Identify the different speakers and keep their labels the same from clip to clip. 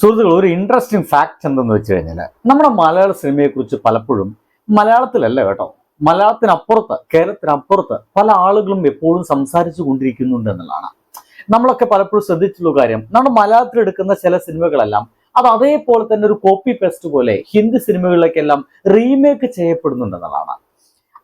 Speaker 1: സുഹൃത്തുക്കൾ ഒരു interesting fact എന്തെന്ന് വെച്ച് കഴിഞ്ഞാൽ നമ്മുടെ മലയാള സിനിമയെക്കുറിച്ച് പലപ്പോഴും മലയാളത്തിലല്ല കേട്ടോ. മലയാളത്തിനപ്പുറത്ത് കേരളത്തിനപ്പുറത്ത് പല ആളുകളും എപ്പോഴും സംസാരിച്ചു കൊണ്ടിരിക്കുന്നുണ്ട് എന്നുള്ളതാണ്. നമ്മളൊക്കെ പലപ്പോഴും ശ്രദ്ധിച്ചുള്ള കാര്യം നമ്മുടെ മലയാളത്തിൽ എടുക്കുന്ന ചില സിനിമകളെല്ലാം അത് അതേപോലെ തന്നെ ഒരു കോപ്പി പേസ്റ്റ് പോലെ ഹിന്ദി സിനിമകളിലേക്കെല്ലാം റീമേക്ക് ചെയ്യപ്പെടുന്നുണ്ടെന്നുള്ളതാണ്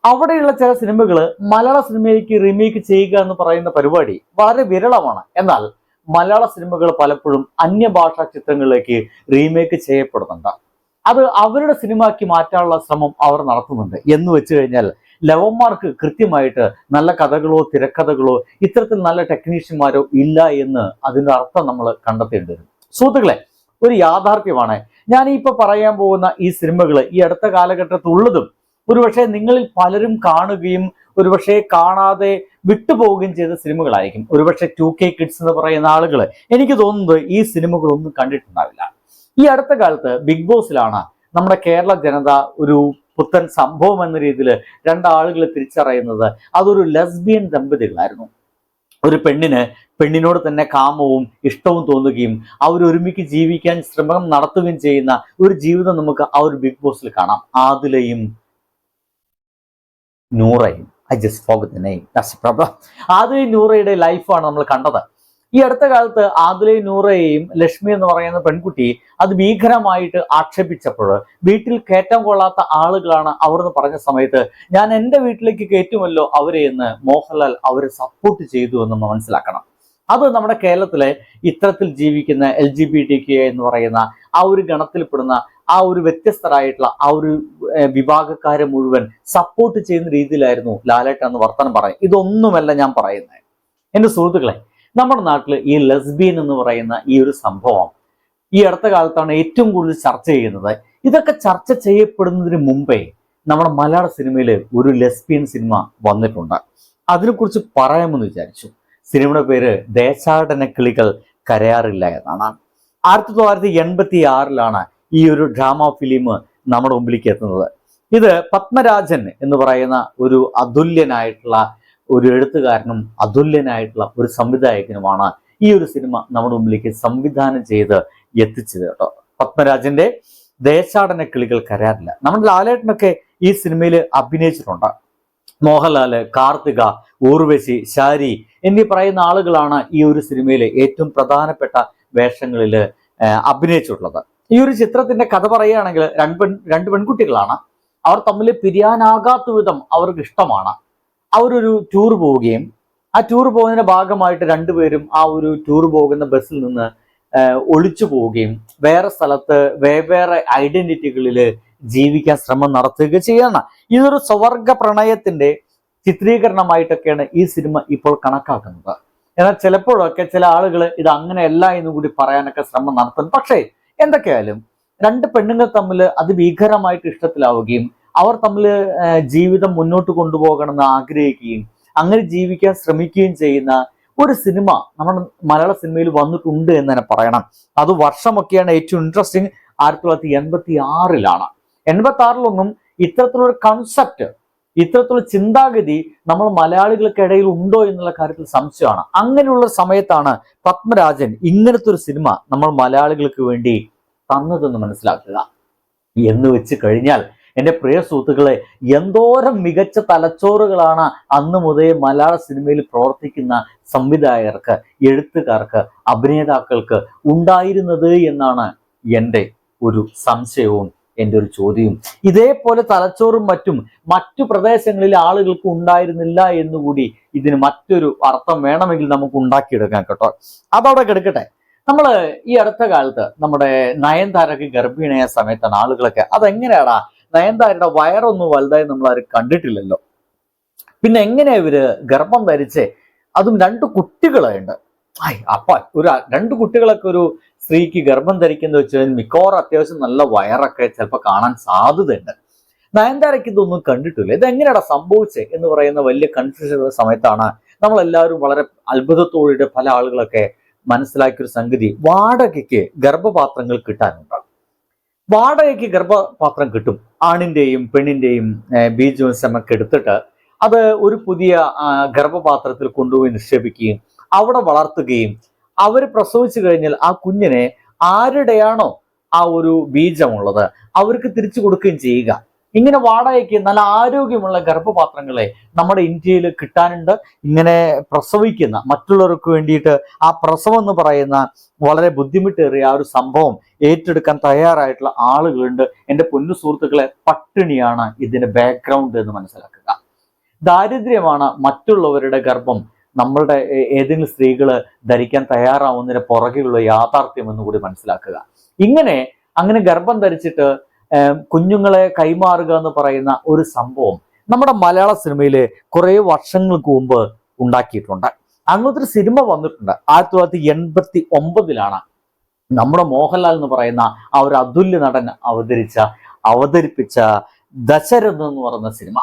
Speaker 1: അവിടെയുള്ള ചില സിനിമകൾ മലയാള സിനിമയിലേക്ക് റീമേക്ക് ചെയ്യുക എന്ന് പറയുന്ന പരിപാടി വളരെ വിരളമാണ്. എന്നാൽ മലയാള സിനിമകൾ പലപ്പോഴും അന്യഭാഷാ ചിത്രങ്ങളിലേക്ക് റീമേക്ക് ചെയ്യപ്പെടുന്നുണ്ട്. അത് അവരുടെ സിനിമയാക്കി മാറ്റാനുള്ള ശ്രമം അവർ നടത്തുന്നുണ്ട്. എന്ന് വെച്ച് കഴിഞ്ഞാൽ ലവന്മാർക്ക് കൃത്യമായിട്ട് നല്ല കഥകളോ തിരക്കഥകളോ ഇത്തരത്തിൽ നല്ല ടെക്നീഷ്യന്മാരോ ഇല്ല എന്ന് അതിന്റെ അർത്ഥം നമ്മൾ കണ്ടെത്തേണ്ടി വരും. സുഹൃത്തുക്കളെ ഒരു യാഥാർത്ഥ്യമാണ്. ഞാൻ ഇപ്പൊ പറയാൻ പോകുന്ന ഈ സിനിമകൾ ഈ അടുത്ത കാലഘട്ടത്തിൽ ഉള്ളതും ഒരുപക്ഷെ നിങ്ങളിൽ പലരും കാണുകയും ഒരുപക്ഷെ കാണാതെ വിട്ടുപോവുകയും ചെയ്ത സിനിമകളായിരിക്കും. ഒരുപക്ഷെ ടു കെ കിഡ്സ് എന്ന് പറയുന്ന ആളുകൾ എനിക്ക് തോന്നുന്നത് ഈ സിനിമകളൊന്നും കണ്ടിട്ടുണ്ടാവില്ല. ഈ അടുത്ത കാലത്ത് ബിഗ് ബോസിലാണ് നമ്മുടെ കേരള ജനത ഒരു പുത്തൻ സംഭവം എന്ന രീതിയിൽ രണ്ടാളുകളെ തിരിച്ചറിയുന്നത്. അതൊരു ലെസ്ബിയൻ ദമ്പതികളായിരുന്നു. ഒരു പെണ്ണിന് പെണ്ണിനോട് തന്നെ കാമവും ഇഷ്ടവും തോന്നുകയും അവർ ഒരുമിച്ച് ജീവിക്കാൻ ശ്രമം നടത്തുകയും ചെയ്യുന്ന ഒരു ജീവിതം നമുക്ക് ആ ഒരു ബിഗ് ബോസിൽ കാണാം. ആദിലയും നൂറയും. I just forgot name that's problem ആദിലയും നൂറയുടെ ലൈഫാണ് നമ്മൾ കണ്ടത്. ഈ അടുത്ത കാലത്ത് ആദിലയും നൂറയെയും ലക്ഷ്മി എന്ന് പറയുന്ന പെൺകുട്ടി അത് ഭീകരമായിട്ട് ആക്ഷേപിച്ചപ്പോൾ വീട്ടിൽ കയറ്റം കൊള്ളാത്ത ആളുകളാണ് അവർ എന്ന് പറഞ്ഞ സമയത്ത് ഞാൻ എന്റെ വീട്ടിലേക്ക് കയറ്റുമല്ലോ അവരെ എന്ന് മോഹൻലാൽ അവരെ സപ്പോർട്ട് ചെയ്തു എന്ന് മനസ്സിലാക്കണം. അത് നമ്മുടെ കേരളത്തിലെ ഇത്തരത്തിൽ ജീവിക്കുന്ന L G B T K എന്ന് പറയുന്ന ആ ഒരു ഗണത്തിൽപ്പെടുന്ന ആ ഒരു വ്യത്യസ്തരായിട്ടുള്ള ആ ഒരു വിഭാഗക്കാരെ മുഴുവൻ സപ്പോർട്ട് ചെയ്യുന്ന രീതിയിലായിരുന്നു ലാലേട്ട എന്ന് വർത്തനം പറയും ഇതൊന്നുമല്ല ഞാൻ പറയുന്നത്. എന്റെ സുഹൃത്തുക്കളെ നമ്മുടെ നാട്ടിൽ ഈ ലെസ്ബിയൻ എന്ന് പറയുന്ന ഈ ഒരു സംഭവം ഈ അടുത്ത കാലത്താണ് ഏറ്റവും കൂടുതൽ ചർച്ച ചെയ്യുന്നത്. ഇതൊക്കെ ചർച്ച ചെയ്യപ്പെടുന്നതിന് മുമ്പേ നമ്മുടെ മലയാള സിനിമയിൽ ഒരു ലെസ്ബിയൻ സിനിമ വന്നിട്ടുണ്ട്. അതിനെക്കുറിച്ച് പറയാമെന്ന് വിചാരിച്ചു. സിനിമയുടെ പേര് ദേശാടന കിളികൾ കരയാറില്ല എന്നാണ്. ആയിരത്തി തൊള്ളായിരത്തി എൺപത്തി ആറിലാണ് ഈ ഒരു ഡ്രാമ ഫിലിം നമ്മുടെ മുമ്പിലേക്ക് എത്തുന്നത്. ഇത് പത്മരാജൻ എന്ന് പറയുന്ന ഒരു അതുല്യനായിട്ടുള്ള ഒരു എഴുത്തുകാരനും അതുല്യനായിട്ടുള്ള ഒരു സംവിധായകനുമാണ് ഈ ഒരു സിനിമ നമ്മുടെ മുമ്പിലേക്ക് സംവിധാനം ചെയ്ത് എത്തിച്ചത് കേട്ടോ. പത്മരാജന്റെ ദേശാടന കിളികൾ കരാറില്ല നമ്മുടെ ലാലേട്ടനൊക്കെ ഈ സിനിമയിൽ അഭിനയിച്ചിട്ടുണ്ട്. മോഹൻലാൽ കാർത്തിക ഊർവശി ശാരി എന്നീ പറയുന്ന ആളുകളാണ് ഈ ഒരു സിനിമയിലെ ഏറ്റവും പ്രധാനപ്പെട്ട വേഷങ്ങളിൽ അഭിനയിച്ചിട്ടുള്ളത്. ഈ ഒരു ചിത്രത്തിന്റെ കഥ പറയുകയാണെങ്കിൽ രണ്ട് പെൺ രണ്ട് പെൺകുട്ടികളാണ്. അവർ തമ്മിൽ പിരിയാനാകാത്ത വിധം അവർക്ക് ഇഷ്ടമാണ്. അവരൊരു ടൂർ പോവുകയും ആ ടൂർ പോകുന്നതിന്റെ ഭാഗമായിട്ട് രണ്ടുപേരും ആ ഒരു ടൂർ പോകുന്ന ബസ്സിൽ നിന്ന് ഒളിച്ചു പോവുകയും വേറെ സ്ഥലത്ത് വേവേറെ ഐഡന്റിറ്റികളിൽ ജീവിക്കാൻ ശ്രമം നടത്തുക ചെയ്യണം ഇതൊരു സ്വവർഗ പ്രണയത്തിന്റെ ചിത്രീകരണമായിട്ടൊക്കെയാണ് ഈ സിനിമ ഇപ്പോൾ കണക്കാക്കുന്നത്. എന്നാൽ ചിലപ്പോഴൊക്കെ ചില ആളുകൾ ഇത് അങ്ങനെയല്ല എന്നുകൂടി പറയാനൊക്കെ ശ്രമം നടത്തും പക്ഷേ എന്തൊക്കെയായാലും രണ്ട് പെണ്ണുങ്ങൾ തമ്മിൽ അത് അതിഭീകരമായിട്ട് ഇഷ്ടത്തിലാവുകയും അവർ തമ്മിൽ ജീവിതം മുന്നോട്ട് കൊണ്ടുപോകണമെന്ന് ആഗ്രഹിക്കുകയും അങ്ങനെ ജീവിക്കാൻ ശ്രമിക്കുകയും ചെയ്യുന്ന ഒരു സിനിമ നമ്മുടെ മലയാള സിനിമയിൽ വന്നിട്ടുണ്ട് എന്ന് തന്നെ പറയണം. അത് വർഷമൊക്കെയാണ് ഏറ്റവും ഇൻട്രസ്റ്റിംഗ് ആയിരത്തി തൊള്ളായിരത്തി എൺപത്തി ആറിലാണ് എൺപത്തി ആറിലൊന്നും ഇത്തരത്തിലുള്ള കൺസെപ്റ്റ് ഇത്തരത്തിലുള്ള ചിന്താഗതി നമ്മൾ മലയാളികൾക്കിടയിൽ ഉണ്ടോ എന്നുള്ള കാര്യത്തിൽ സംശയമാണ്. അങ്ങനെയുള്ള സമയത്താണ് പത്മരാജൻ ഇങ്ങനത്തെ ഒരു സിനിമ നമ്മൾ മലയാളികൾക്ക് വേണ്ടി തന്നതെന്ന് മനസ്സിലാക്കുക. എന്ന് വെച്ച് കഴിഞ്ഞാൽ എന്റെ പ്രിയ സുഹൃത്തുക്കളെ എന്തോരം മികച്ച തലച്ചോറുകളാണ് അന്ന് മുതലേ മലയാള സിനിമയിൽ പ്രവർത്തിക്കുന്ന സംവിധായകർക്ക് എഴുത്തുകാർക്ക് അഭിനേതാക്കൾക്ക് ഉണ്ടായിരുന്നത് എന്നാണ് എന്റെ ഒരു സംശയവും എന്റെ ഒരു ചോദ്യവും. ഇതേപോലെ തലച്ചോറും മറ്റും മറ്റു പ്രദേശങ്ങളിൽ ആളുകൾക്ക് ഉണ്ടായിരുന്നില്ല എന്നുകൂടി ഇതിന് മറ്റൊരു അർത്ഥം വേണമെങ്കിൽ നമുക്ക് ഉണ്ടാക്കിയെടുക്കാം കേട്ടോ. അതവിടെ കിടക്കട്ടെ. നമ്മൾ ഈ അടുത്ത കാലത്ത് നമ്മുടെ നയൻതാരക്ക് ഗർഭിണിയായ സമയത്താണ് ആളുകളൊക്കെ അതെങ്ങനെയാടാ? നയൻതാരയുടെ വയറൊന്നും വലുതായി നമ്മൾ ആരും കണ്ടിട്ടില്ലല്ലോ. പിന്നെ എങ്ങനെയാ ഇവർ ഗർഭം ധരിച്ച് അതും രണ്ട് കുട്ടികളുണ്ട് ആയ് അപ്പ ഒരു രണ്ട് കുട്ടികളൊക്കെ ഒരു സ്ത്രീക്ക് ഗർഭം ധരിക്കുന്ന വെച്ച് കഴിഞ്ഞാൽ മിക്കവാറും അത്യാവശ്യം നല്ല വയറൊക്കെ ചിലപ്പോൾ കാണാൻ സാധ്യതയുണ്ട്. നയൻതാരയ്ക്ക് ഇതൊന്നും കണ്ടിട്ടില്ല. ഇതെങ്ങനെയാണ് സംഭവിച്ചേ എന്ന് പറയുന്ന വലിയ കൺഫ്യൂഷൻ സമയത്താണ് നമ്മളെല്ലാവരും വളരെ അത്ഭുതത്തോടെ പല ആളുകളൊക്കെ മനസ്സിലാക്കിയ ഒരു സംഗതി വാടകയ്ക്ക് ഗർഭപാത്രങ്ങൾ കിട്ടാനുണ്ട് വാടകയ്ക്ക് ഗർഭപാത്രം കിട്ടും. ആണിന്റെയും പെണ്ണിന്റെയും ബീജവും സെമൊക്കെ എടുത്തിട്ട് അത് ഒരു പുതിയ ഗർഭപാത്രത്തിൽ കൊണ്ടുപോയി നിക്ഷേപിക്കുകയും അവിടെ വളർത്തുകയും അവർ പ്രസവിച്ചു കഴിഞ്ഞാൽ ആ കുഞ്ഞിനെ ആരുടെയാണോ ആ ഒരു ബീജമുള്ളത് അവർക്ക് തിരിച്ചു കൊടുക്കുകയും ചെയ്യുക. ഇങ്ങനെ വാടകയ്ക്ക് നല്ല ആരോഗ്യമുള്ള ഗർഭപാത്രങ്ങളെ നമ്മുടെ ഇന്ത്യയിൽ കിട്ടാനുണ്ട്. ഇങ്ങനെ പ്രസവിക്കുന്ന മറ്റുള്ളവർക്ക് വേണ്ടിയിട്ട് ആ പ്രസവം എന്ന് പറയുന്ന വളരെ ബുദ്ധിമുട്ടേറിയ ആ ഒരു സംഭവം ഏറ്റെടുക്കാൻ തയ്യാറായിട്ടുള്ള ആളുകളുണ്ട്. എന്റെ പൊന്നു സുഹൃത്തുക്കളെ പട്ടിണിയാണ് ഇതിന്റെ ബാക്ക്ഗ്രൗണ്ട് എന്ന് മനസ്സിലാക്കുക. ദാരിദ്ര്യമാണ് മറ്റുള്ളവരുടെ ഗർഭം. നമ്മളുടെ ഏതെങ്കിലും സ്ത്രീകൾ ധരിക്കാൻ തയ്യാറാവുന്നതിന് പുറകിലുള്ള യാഥാർത്ഥ്യം എന്ന് കൂടി മനസ്സിലാക്കുക. ഇങ്ങനെ അങ്ങനെ ഗർഭം ധരിച്ചിട്ട് കുഞ്ഞുങ്ങളെ കൈമാറുക എന്ന് പറയുന്ന ഒരു സംഭവം നമ്മുടെ മലയാള സിനിമയിൽ കുറേ വർഷങ്ങൾക്ക് മുമ്പ് ഉണ്ടാക്കിയിട്ടുണ്ട്. അങ്ങനത്തെ ഒരു സിനിമ വന്നിട്ടുണ്ട്. ആയിരത്തി തൊള്ളായിരത്തി എൺപത്തി ഒമ്പതിലാണ് നമ്മുടെ മോഹൻലാൽ എന്ന് പറയുന്ന ആ ഒരു അതുല്യ നടൻ അവതരിച്ച അവതരിപ്പിച്ച ദശരഥം എന്ന് പറയുന്ന സിനിമ.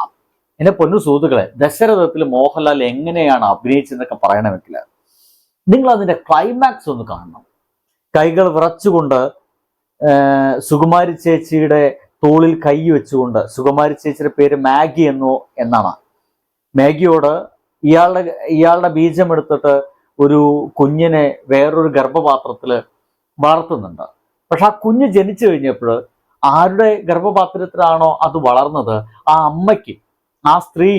Speaker 1: എന്റെ പൊന്നു സുഹൃത്തുക്കളെ ദശരഥത്തിൽ മോഹൻലാൽ എങ്ങനെയാണ് അഭിനയിച്ചതെന്നൊക്കെ പറയണമെങ്കിൽ നിങ്ങൾ അതിന്റെ ക്ലൈമാക്സ് ഒന്ന് കാണണം. കൈകൾ വിറച്ചുകൊണ്ട് സുകുമാരി ചേച്ചിയുടെ തോളിൽ കൈ വെച്ചുകൊണ്ട് സുകുമാരി ചേച്ചിയുടെ പേര് മാഗി എന്നോ എന്നാണ്. മാഗിയോട് ഇയാളുടെ ഇയാളുടെ ബീജം എടുത്തിട്ട് ഒരു കുഞ്ഞിനെ വേറൊരു ഗർഭപാത്രത്തിൽ വളർത്തുന്നുണ്ട്. പക്ഷെ ആ കുഞ്ഞ് ജനിച്ചു കഴിഞ്ഞപ്പോൾ ആരുടെ ഗർഭപാത്രത്തിലാണോ അത് വളർന്നത് ആ അമ്മയ്ക്ക് ആ സ്ത്രീ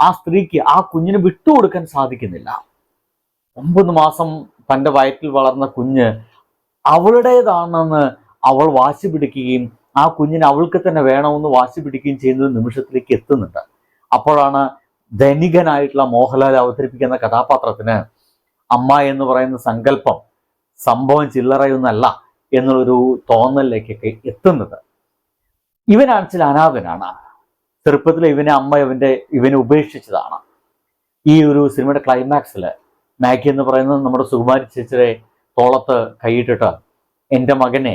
Speaker 1: ആ സ്ത്രീക്ക് ആ കുഞ്ഞിന് വിട്ടുകൊടുക്കാൻ സാധിക്കുന്നില്ല. ഒമ്പത് മാസം തന്റെ വയറ്റിൽ വളർന്ന കുഞ്ഞ് അവളുടേതാണെന്ന് അവൾ വാശി പിടിക്കുകയും ആ കുഞ്ഞിനെ അവൾക്ക് തന്നെ വേണമെന്ന് വാശി പിടിക്കുകയും ചെയ്യുന്ന നിമിഷത്തിലേക്ക് എത്തുന്നുണ്ട്. അപ്പോഴാണ് ധനികനായിട്ടുള്ള മോഹൻലാൽ അവതരിപ്പിക്കുന്ന കഥാപാത്രത്തിന് അമ്മ എന്ന് പറയുന്ന സങ്കല്പം സംഭവം ചില്ലറയൊന്നല്ല എന്നുള്ളൊരു തോന്നലിലേക്കൊക്കെ എത്തുന്നത്. ചില അനാഥനാണ്. ചെറുപ്പത്തിൽ ഇവനെ അമ്മ ഇവന്റെ ഇവനെ ഉപേക്ഷിച്ചതാണ്. ഈ ഒരു സിനിമയുടെ ക്ലൈമാക്സിൽ മാഗി എന്ന് പറയുന്നത് നമ്മുടെ സുകുമാരി ചേച്ചിയുടെ തോളത്ത് കൈയിട്ടിട്ട് എന്റെ മകനെ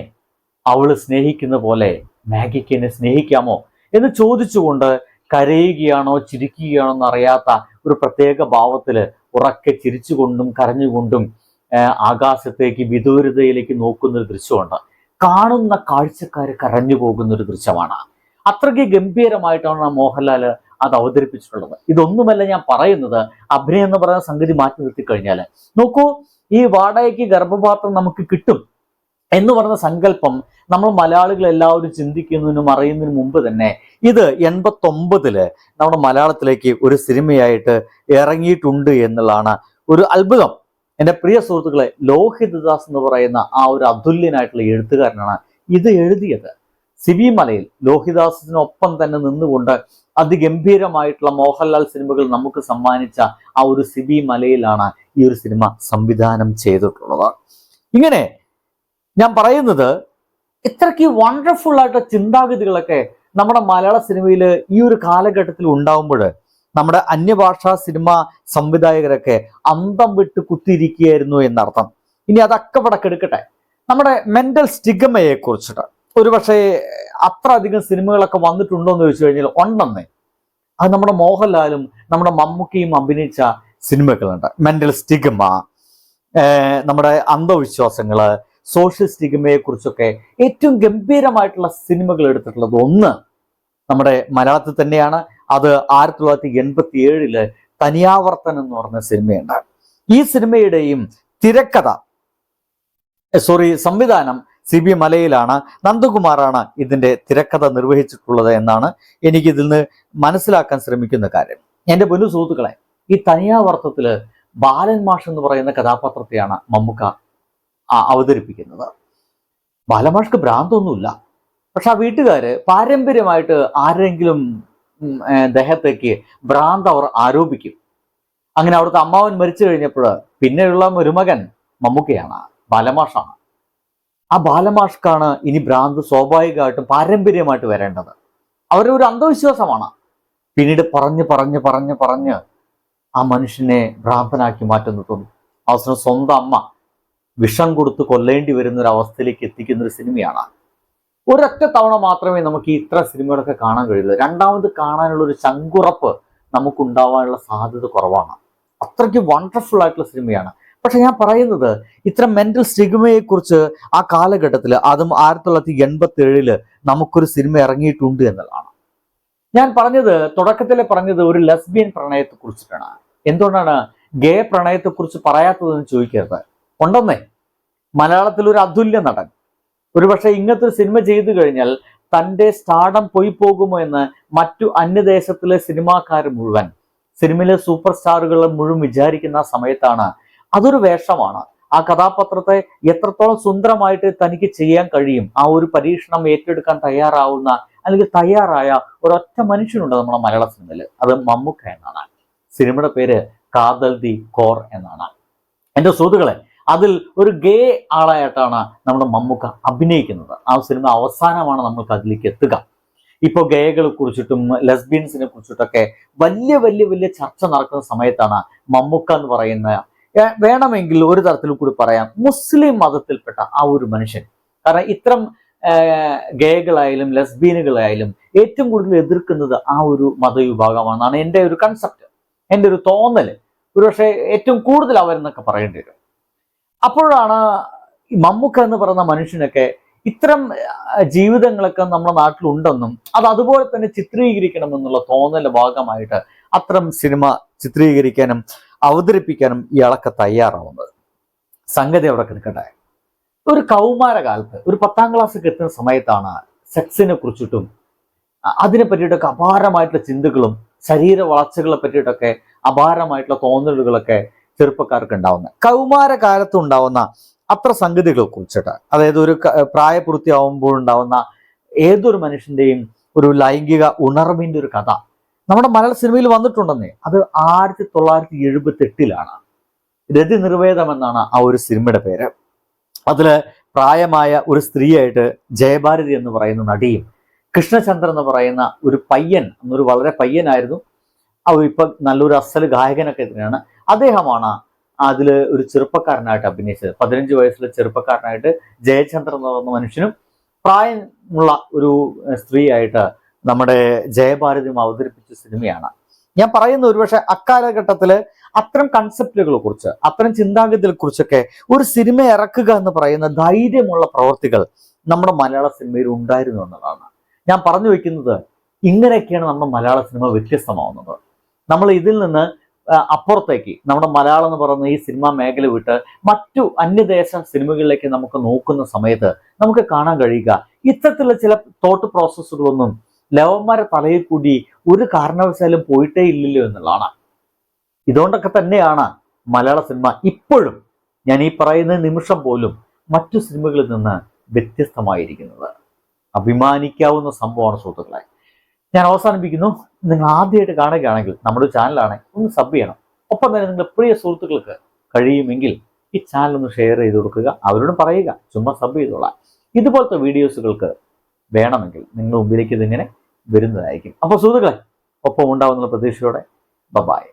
Speaker 1: അവൾ സ്നേഹിക്കുന്ന പോലെ മാഗിക്ക് എന്നെ സ്നേഹിക്കാമോ എന്ന് ചോദിച്ചുകൊണ്ട് കരയുകയാണോ ചിരിക്കുകയാണോ എന്നറിയാത്ത ഒരു പ്രത്യേക ഭാവത്തിൽ ഉറക്കെ ചിരിച്ചുകൊണ്ടും കരഞ്ഞുകൊണ്ടും ആകാശത്തേക്ക് വിദൂരതയിലേക്ക് നോക്കുന്ന ഒരു ദൃശ്യമുണ്ട്. കാണുന്ന കാഴ്ചക്കാർ കരഞ്ഞു പോകുന്ന ഒരു ദൃശ്യമാണ്. അത്രയ്ക്ക് ഗംഭീരമായിട്ടാണ് മോഹൻലാൽ അത് അവതരിപ്പിച്ചിട്ടുള്ളത്. ഇതൊന്നുമല്ല ഞാൻ പറയുന്നത്. അഭിനയം എന്ന് പറയുന്ന സംഗതി മാറ്റി നിർത്തി കഴിഞ്ഞാൽ നോക്കൂ ഈ വാടകയ്ക്ക് ഗർഭപാത്രം നമുക്ക് കിട്ടും എന്ന് പറഞ്ഞ സങ്കല്പം നമ്മൾ മലയാളികൾ എല്ലാവരും ചിന്തിക്കുന്നതിനും അറിയുന്നതിന് മുമ്പ് തന്നെ ഇത് എൺപത്തി ഒമ്പതിൽ നമ്മുടെ മലയാളത്തിലേക്ക് ഒരു സിനിമയായിട്ട് ഇറങ്ങിയിട്ടുണ്ട് എന്നുള്ളതാണ് ഒരു അത്ഭുതം. എന്റെ പ്രിയ സുഹൃത്തുക്കളെ ലോഹിതദാസ് എന്ന് പറയുന്ന ആ ഒരു അതുല്യനായിട്ടുള്ള എഴുത്തുകാരനാണ് ഇത് എഴുതിയത്. സിബി മലയിൽ ലോഹിദാസിനൊപ്പം തന്നെ നിന്നുകൊണ്ട് അതിഗംഭീരമായിട്ടുള്ള മോഹൻലാൽ സിനിമകൾ നമുക്ക് സമ്മാനിച്ച ആ ഒരു സിബി മലയിലാണ് ഈ ഒരു സിനിമ സംവിധാനം ചെയ്തിട്ടുള്ളത്. ഇങ്ങനെ ഞാൻ പറയുന്നത് ഇത്രയ്ക്ക് വണ്ടർഫുൾ ആയിട്ടുള്ള ചിന്താഗതികളൊക്കെ നമ്മുടെ മലയാള സിനിമയിൽ ഈ ഒരു കാലഘട്ടത്തിൽ ഉണ്ടാവുമ്പോൾ നമ്മുടെ അന്യഭാഷാ സിനിമ സംവിധായകരൊക്കെ അന്തം വിട്ട് കുത്തിയിരിക്കുകയായിരുന്നു എന്നർത്ഥം. ഇനി അതൊക്കെ ഇവിടെ കെടുക്കട്ടെ. നമ്മുടെ മെന്റൽ സ്റ്റിഗമയെ കുറിച്ചിട്ട്. ഒരുപക്ഷെ അത്ര അധികം സിനിമകളൊക്കെ വന്നിട്ടുണ്ടോ എന്ന് ചോദിച്ചു കഴിഞ്ഞാൽ ഉണ്ടെന്നേ. അത് നമ്മുടെ മോഹൻലാലും നമ്മുടെ മമ്മൂക്കയും അഭിനയിച്ച സിനിമകളുണ്ട്. മെന്റൽ സ്റ്റിഗമ നമ്മുടെ അന്ധവിശ്വാസങ്ങൾ സോഷ്യൽ സ്റ്റിഗ്മയെ കുറിച്ചൊക്കെ ഏറ്റവും ഗംഭീരമായിട്ടുള്ള സിനിമകൾ എടുത്തിട്ടുള്ളത് ഒന്ന് നമ്മുടെ മലയാളത്തിൽ തന്നെയാണ്. അത് ആയിരത്തി തൊള്ളായിരത്തി എൺപത്തി ഏഴിൽ തനിയാവർത്തൻ എന്ന് പറഞ്ഞ സിനിമയുണ്ട് ഈ സിനിമയുടെയും തിരക്കഥ സോറി സംവിധാനം സി ബി മലയിലാണ്. നന്ദകുമാറാണ് ഇതിന്റെ തിരക്കഥ നിർവഹിച്ചിട്ടുള്ളത് എന്നാണ് എനിക്ക് ഇതിൽ നിന്ന് മനസ്സിലാക്കാൻ ശ്രമിക്കുന്ന കാര്യം. എന്റെ പൊന്നു സുഹൃത്തുക്കളെ ഈ തനിയാവർത്തത്തിൽ ബാലൻ മാഷ് എന്ന് പറയുന്ന കഥാപാത്രത്തെയാണ് മമ്മൂക്ക അവതരിപ്പിക്കുന്നത്. ബാലമാഷ്ക്ക് ഭ്രാന്തൊന്നുമില്ല. പക്ഷെ ആ വീട്ടുകാര് പാരമ്പര്യമായിട്ട് ആരെങ്കിലും ദേഹത്തേക്ക് ഭ്രാന്ത് അവർ ആരോപിക്കും. അങ്ങനെ അവിടുത്തെ അമ്മാവൻ മരിച്ചു കഴിഞ്ഞപ്പോൾ പിന്നെയുള്ള ഒരു മകൻ മമ്മൂക്കയാണ് ബാലമാഷാണ്. ആ ബാലമാഷ്ക്കാണ് ഇനി ഭ്രാന്ത് സ്വാഭാവികമായിട്ടും പാരമ്പര്യമായിട്ട് വരേണ്ടത്. അവരുടെ ഒരു അന്ധവിശ്വാസമാണ്. പിന്നീട് പറഞ്ഞ് പറഞ്ഞ് പറഞ്ഞ് പറഞ്ഞ് ആ മനുഷ്യനെ ഭ്രാന്തനാക്കി മാറ്റുന്നതും അവസരം സ്വന്തം അമ്മ വിഷം കൊടുത്ത് കൊല്ലേണ്ടി വരുന്ന ഒരു അവസ്ഥയിലേക്ക് എത്തിക്കുന്ന ഒരു സിനിമയാണ്. ഒരൊറ്റ തവണ മാത്രമേ നമുക്ക് ഇത്ര സിനിമകളൊക്കെ കാണാൻ കഴിയുള്ളൂ. രണ്ടാമത് കാണാനുള്ള ഒരു ചങ്കുറപ്പ് നമുക്കുണ്ടാവാനുള്ള സാധ്യത കുറവാണ്. അത്രയ്ക്ക് വണ്ടർഫുൾ ആയിട്ടുള്ള സിനിമയാണ്. പക്ഷെ ഞാൻ പറയുന്നത് ഇത്ര മെന്റൽ സ്റ്റിഗ്മയെക്കുറിച്ച് ആ കാലഘട്ടത്തിൽ അതും ആയിരത്തി തൊള്ളായിരത്തി എൺപത്തി ഏഴിൽ നമുക്കൊരു സിനിമ ഇറങ്ങിയിട്ടുണ്ട് എന്നുള്ളതാണ്. ഞാൻ പറഞ്ഞത് തുടക്കത്തിൽ പറഞ്ഞത് ഒരു ലെസ്ബിയൻ പ്രണയത്തെ കുറിച്ചിട്ടാണ് എന്തുകൊണ്ടാണ് ഗേ പ്രണയത്തെക്കുറിച്ച് പറയാത്തതെന്ന് ചോദിക്കരുത്. ഉണ്ടെന്നേ. മലയാളത്തിൽ ഒരു അതുല്യ നടൻ. ഒരുപക്ഷെ ഇങ്ങനത്തെ ഒരു സിനിമ ചെയ്തു കഴിഞ്ഞാൽ തന്റെ സ്റ്റാർഡം പോയി പോകുമോ എന്ന് മറ്റു അന്യദേശത്തിലെ സിനിമാക്കാർ മുഴുവൻ സിനിമയിലെ സൂപ്പർ സ്റ്റാറുകൾ മുഴുവൻ വിചാരിക്കുന്ന സമയത്താണ്. അതൊരു വേഷമാണ്. ആ കഥാപാത്രത്തെ എത്രത്തോളം സുന്ദരമായിട്ട് തനിക്ക് ചെയ്യാൻ കഴിയും ആ ഒരു പരീക്ഷണം ഏറ്റെടുക്കാൻ തയ്യാറാവുന്ന അല്ലെങ്കിൽ തയ്യാറായ ഒരൊറ്റ മനുഷ്യനുണ്ട് നമ്മുടെ മലയാള സിനിമയിൽ അത് മമ്മൂക്ക എന്നാണ്. സിനിമയുടെ പേര് കാതൽ ദി കോർ എന്നാണ്. എന്റെ സുഹൃത്തുക്കളെ അതിൽ ഒരു ഗേ ആളായിട്ടാണ് നമ്മുടെ മമ്മൂക്ക അഭിനയിക്കുന്നത്. ആ സിനിമ അവസാനമാണ് നമ്മൾക്ക് അതിലേക്ക് എത്തുക. ഇപ്പോൾ ഗേകളെ കുറിച്ചിട്ടും ലെസ്ബിയൻസിനെ കുറിച്ചിട്ടൊക്കെ വലിയ വലിയ വലിയ ചർച്ച നടക്കുന്ന സമയത്താണ് മമ്മൂക്ക എന്ന് പറയുന്ന വേണമെങ്കിൽ ഒരു തരത്തിൽ കൂടി പറയാം മുസ്ലിം മതത്തിൽപ്പെട്ട ആ ഒരു മനുഷ്യൻ. കാരണം ഇത്തരം ഗേകളായാലും ലെസ്ബീനുകളായാലും ഏറ്റവും കൂടുതൽ എതിർക്കുന്നത് ആ ഒരു മതവിഭാഗമാണെന്നാണ് എന്റെ ഒരു കൺസെപ്റ്റ് എന്റെ ഒരു തോന്നൽ. ഒരുപക്ഷെ ഏറ്റവും കൂടുതൽ അവരെന്നൊക്കെ പറയേണ്ടി വരും. അപ്പോഴാണ് ഈ മമ്മൂക്ക എന്ന് പറയുന്ന മനുഷ്യനൊക്കെ ഇത്തരം ജീവിതങ്ങളൊക്കെ നമ്മുടെ നാട്ടിലുണ്ടെന്നും അത് അതുപോലെ തന്നെ ചിത്രീകരിക്കണം എന്നുള്ള തോന്നലിന്റെ ഭാഗമായിട്ട് അത്തരം സിനിമ ചിത്രീകരിക്കാനും അവതരിപ്പിക്കാനും ഇയാളൊക്കെ തയ്യാറാവുന്നത്. സംഗതി അവിടെ കിടക്കട്ടെ. ഒരു കൗമാര കാലത്ത് ഒരു പത്താം ക്ലാസ്സൊക്കെ എത്തുന്ന സമയത്താണ് സെക്സിനെ കുറിച്ചിട്ടും അതിനെ പറ്റിയിട്ടൊക്കെ അപാരമായിട്ടുള്ള ചിന്തകളും ശരീര വളർച്ചകളെ പറ്റിയിട്ടൊക്കെ അപാരമായിട്ടുള്ള തോന്നലുകളൊക്കെ ചെറുപ്പക്കാർക്ക് ഉണ്ടാവുന്ന കൗമാര കാലത്ത് ഉണ്ടാവുന്ന അത്ര സംഗതികളെ കുറിച്ചിട്ട് അതായത് ഒരു പ്രായപൂർത്തിയാവുമ്പോൾ ഉണ്ടാവുന്ന ഏതൊരു മനുഷ്യന്റെയും ഒരു ലൈംഗിക ഉണർവിന്റെ ഒരു കഥ. നമ്മുടെ മലയാള സിനിമയിൽ വന്നിട്ടുണ്ടെന്നേ അത് ആയിരത്തി തൊള്ളായിരത്തി എഴുപത്തി എട്ടിലാണ് രതി നിർവേദം എന്നാണ് ആ ഒരു സിനിമയുടെ പേര്. അതിൽ പ്രായമായ ഒരു സ്ത്രീയായിട്ട് ജയഭാരതി എന്ന് പറയുന്ന നടിയും കൃഷ്ണചന്ദ്രൻ എന്ന് പറയുന്ന ഒരു പയ്യൻ എന്നൊരു വളരെ പയ്യനായിരുന്നു. അവ ഇപ്പൊ നല്ലൊരു അസൽ ഗായകനൊക്കെ തന്നെയാണ് അദ്ദേഹമാണ് അതിൽ ഒരു ചെറുപ്പക്കാരനായിട്ട് അഭിനയിച്ചത്. പതിനഞ്ച് വയസ്സുള്ള ചെറുപ്പക്കാരനായിട്ട് ജയചന്ദ്രൻ എന്ന് പറയുന്ന മനുഷ്യനും പ്രായമുള്ള ഒരു സ്ത്രീ ആയിട്ട് നമ്മുടെ ജയഭാരതിയും അവതരിപ്പിച്ച സിനിമയാണ്. ഞാൻ പറയുന്ന ഒരുപക്ഷെ അക്കാലഘട്ടത്തിൽ അത്തരം കൺസെപ്റ്റുകളെ കുറിച്ച് അത്തരം ചിന്താഗതികളെ കുറിച്ചൊക്കെ ഒരു സിനിമ ഇറക്കുക എന്ന് പറയുന്ന ധൈര്യമുള്ള പ്രവർത്തികൾ നമ്മുടെ മലയാള സിനിമയിൽ ഉണ്ടായിരുന്നു എന്നതാണ്. ഞാൻ പറഞ്ഞു വയ്ക്കുന്നത് ഇങ്ങനെയൊക്കെയാണ് നമ്മുടെ മലയാള സിനിമ വ്യത്യസ്തമാവുന്നത്. നമ്മൾ ഇതിൽ നിന്ന് അപ്പുറത്തേക്ക് നമ്മുടെ മലയാളം എന്ന് പറയുന്ന ഈ സിനിമാ മേഖല വിട്ട് മറ്റു അന്യദേശ സിനിമകളിലേക്ക് നമുക്ക് നോക്കുന്ന സമയത്ത് നമുക്ക് കാണാൻ കഴിയുക. ഇത്തരത്തിലുള്ള ചില തോട്ട് പ്രോസസ്സുകളൊന്നും ലവന്മാരെ തലയിൽ കൂടി ഒരു കാരണവശാലും പോയിട്ടേ ഇല്ലല്ലോ എന്നുള്ളതാണ്. ഇതുകൊണ്ടൊക്കെ തന്നെയാണ് മലയാള സിനിമ ഇപ്പോഴും ഞാൻ ഈ പറയുന്ന നിമിഷം പോലും മറ്റു സിനിമകളിൽ നിന്ന് വ്യത്യസ്തമായിരിക്കുന്നത്. അഭിമാനിക്കാവുന്ന സംഭവമാണ് സുഹൃത്തുക്കളെ. ഞാൻ അവസാനിപ്പിക്കുന്നു. നിങ്ങൾ ആദ്യമായിട്ട് കാണുകയാണെങ്കിൽ നമ്മുടെ ചാനലാണ് ഒന്ന് സബ് ചെയ്യണം. ഒപ്പം തന്നെ നിങ്ങളുടെ പ്രിയ സുഹൃത്തുക്കൾക്ക് കഴിയുമെങ്കിൽ ഈ ചാനൽ ഒന്ന് ഷെയർ ചെയ്ത് കൊടുക്കുക. അവരോട് പറയുക. ചുമ്മാ സബ് ചെയ്തോളാം. ഇതുപോലത്തെ വീഡിയോസുകൾക്ക് വേണമെങ്കിൽ നിങ്ങളുടെ മുമ്പിലേക്ക് ഇതിങ്ങനെ വരുന്നതായിരിക്കും. അപ്പോൾ സുഹൃത്തുക്കളെ ഒപ്പം ഉണ്ടാവുന്ന പ്രതീക്ഷയോടെ. ബബായ്